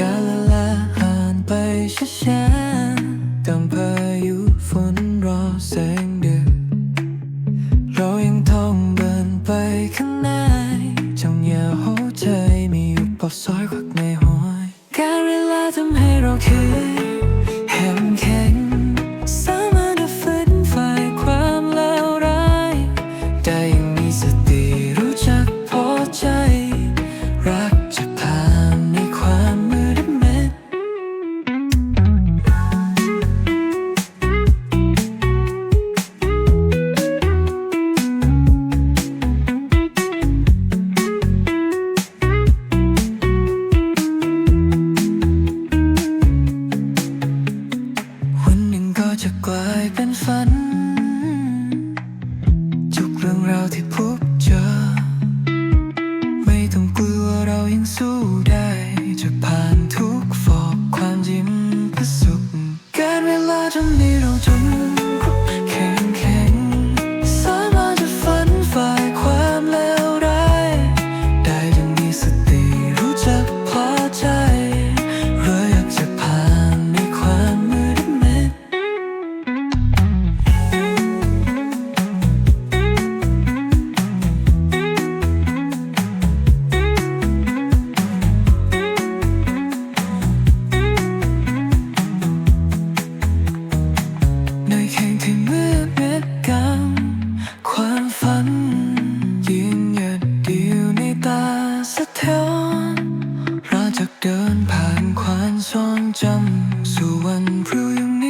กาละละห่านไปช้าๆตามพายุฝนรอแสงเดือดเรายังท่องเดินไปข้างหน้างอย่าหัวใจมีอยู่ปอบซอยควักในหอยกาลวลาทำให้เราคืด เป็นฝัน ทุกเรื่องราวที่พบ เดินผ่านความทรงจำสู่วันพรุ่งนี้